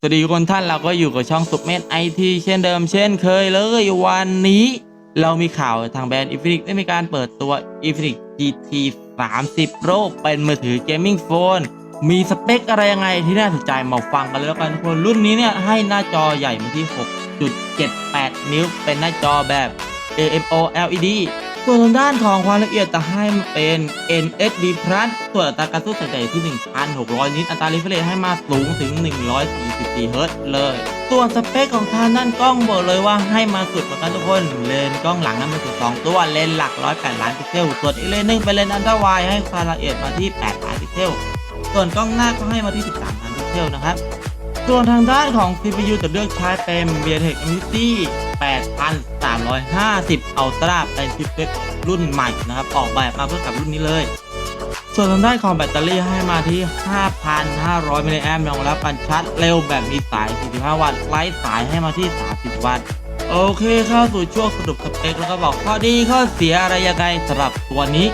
สวัสดีทุกคนท่านเราก็อยู่กับช่องสุกเมธไอทีเช่นเดิมเช่นเคยเลยวันนี้ เรามีข่าวทางแบรนด์ Infinix ได้มีการเปิดตัว Infinix GT 30 Pro เป็นมือถือเกมมิ่งโฟนมีสเปคอะไรยังไงที่น่าสนใจมาฟังกันเลยแล้วกันทุกคนรุ่นนี้เนี่ยให้หน้าจอใหญ่มาที่ 6.78 นิ้ว เป็นหน้าจอแบบ AMO LED ส่วนทางด้านของความละเอียดจะให้มาเป็น NSD Plus ส่วนอัตราการสู้สายใหญ่ที่ 1,600 นิตอัตรา refresh rate ให้มาสูงถึง 144 เฮิรตซ์เลย ส่วนสเปคของทางด้านกล้องบอกเลยว่าให้มาสุดเหมือนกันทุกคน เลนส์กล้องหลังนั้นมาถึง2ตัวเลนส์หลัก 108 ล้านพิกเซล ส่วนอีกเลนส์หนึงเป็นเลนส์อันตราไวให้ความละเอียดมาที่ 8 ล้านพิกเซล ส่วนกล้องหน้าก็ให้มาที่ 13 ล้านพิกเซลนะครับ ส่วนทางด้านของ CPU จะเลือกใช้เป็น MediaTek m i t i 8350 Ultra เป็นชิปเซ็ตรุ่นใหม่นะครับ ออกแบบมาเพื่อกับรุ่นนี้เลย ส่วนทางด้านของแบตเตอรี่ให้มาที่ 5,500มิลลิแอมป์รองรับการชาร์จเร็วแบบมีสาย 45 วัตต์ไร้สายให้มาที่ 30 วัตต์โอเคเข้าสู่ช่วงสรุปสเปคแล้วก็บอกข้อดีข้อเสียอะไรยังไงสำหรับตัวนี้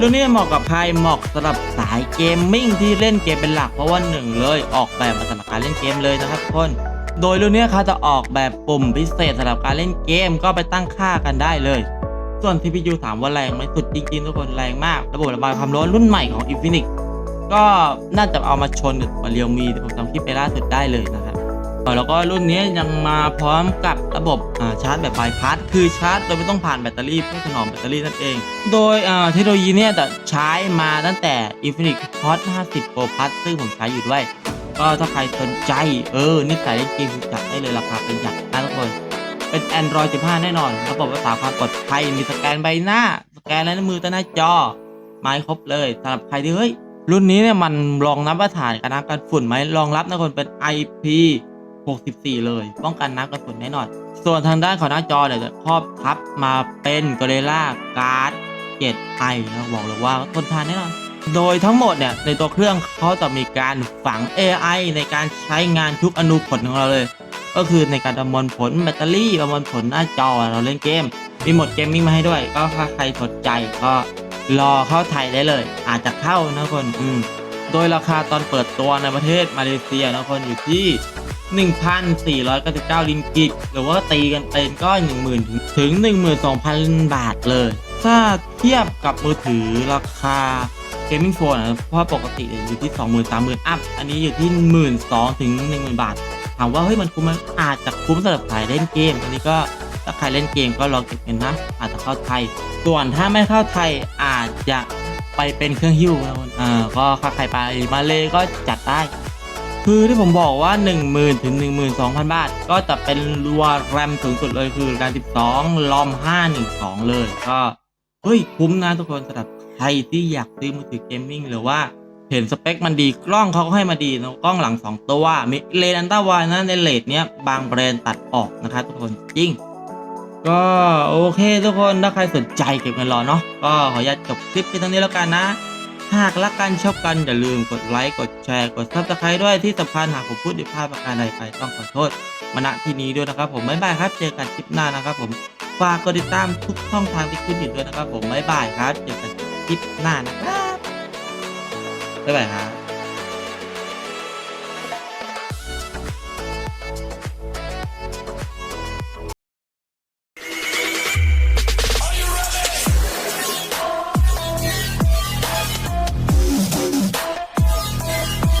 รุ่นนี้เหมาะกับใครเหมาะสำหรับสายเกมมิ่งที่เล่นเกมเป็นหลักเพราะว่าหนึ่งเลยออกแบบมาสำหรับการเล่นเกมเลยนะครับทุกคน โดยรุ่นนี้เขาจะออกแบบปุ่มพิเศษสำหรับการเล่นเกมก็ไปตั้งค่ากันได้เลย ส่วน CPU ถามว่าแรงไหมสุดจริงๆทุกคนแรงมาก ระบบระบายความร้อนรุ่นใหม่ของ Infinix ก็น่าจะเอามาชนกับเรียวมีที่ผมจำคลิปไปล่าสุดได้เลยนะครับแล้วก็รุ่นนี้ยังมาพร้อมกับระบบชาร์จแบบบายพาสคือชาร์จโดยไม่ต้องผ่านแบตเตอรี่เพื่อถนอมแบตเตอรี่นั่นเอง โดยเทคโนโลยีเนี่ยจะใช้มาตั้งแต่ Infinix Hot 50 Pro Plus ซึ่งผมใช้อยู่ด้วย ก็ถ้าใครสนใจ เออนี่ใส่เล่นเกมจัดได้เลยราคาเป็นหยัดนะทุกคนเป็น Android 15 แน่นอนระบบรักษาความปลอดภัยมีสแกนใบหน้า สแกนลายนิ้วมือตั้งหน้าจอไม้ครบเลยสำหรับใครที่เฮ้ยรุ่นนี้เนี่ยมันรองรับมาตรฐานการน้ำกันฝุ่นไหมรองรับนะคนเป็น IP 64 เลย ป้องกันน้ำกันฝุ่นแน่นอน ส่วนทางด้านของหน้าจอเนี่ยจะครอบทับมาเป็น Gorilla Glass 7i นะบอกเลยว่าทนทานแน่นอน โดยทั้งหมดเนี่ยในตัวเครื่องเขาจะมีการฝัง AI ในการใช้งานทุกอนูผลของเราเลย ก็คือในการประมวลผลแบตเตอรี่ประมวลผลหน้าจอเราเล่นเกม มีโหมดเกมมิ่งมาให้ด้วย ก็ถ้าใครสนใจก็รอเข้าไทยได้เลย อาจจะเข้านะคนอืมโดยราคาตอนเปิดตัวในประเทศมาเลเซียนะคนอยู่ที่1,499ลิงกิตหรือว่าตีกันเป็นก็ 10,000ถึงถึง 12,000 บาทเลย ถ้าเทียบกับมือถือราคา เกมมิ่งโฟนนะเพราะปกติเนี่ยอยู่ที่ 20,000 3 0 0 0อัพอันนี้อยู่ที่ 12,000ถึง10,000 บาท ถามว่าเฮ้ยมันคุ้มไหมอาจจะคุ้มสำหรับสายเล่นเกม อันนี้ก็ถ้าใครเล่นเกมก็ลองเก็บเงินนะอาจจะเข้าไทย ส่วนถ้าไม่เข้าไทยอาจจะไปเป็นเครื่องหิ้วนะอ่าก็ถ้าใครไปมาเลยก็จัดได้ คือที่ผมบอกว่า 10,000ถึง12,000 บาท ก็จะเป็นรัวแรมสูงสุดเลยคือการ12ลอม512 เลยก็เฮ้ยคุ้มนะทุกคนสำหรับ รที่อยากซื้อมือถือเกมมิ่งหรือว่าเห็นสเปคมันดีกล้องเขาก็ให้มาดีนะกล้องหลัง 2 ตัวมีเลนส์อันต้าไวนะในเลนเนี้ยบางแบรนด์ตัดออกนะครับทุกคนจริง ก็โอเคทุกคนถ้าใครสนใจเก็บเงินรอเนาะก็ขออนุญาตจบคลิปไปตรงนี้แล้วกันนะหากรักกันชอบกันอย่าลืมกดไลค์กดแชร์กดซับสไครต์ด้วยที่สำคัญหากผมพูดผิดพลาดประการใดไปต้องขอโทษมาณที่นี้ด้วยนะครับผมบ๊ายบายครับเจอกันคลิปหน้านะครับผมฝากกดติดตามทุกช่องทางที่ขึ้นอยู่ด้วยนะครับผมบ๊ายบายครับเจอกัน คลิปหน้านะครับบ๊ายบายครับ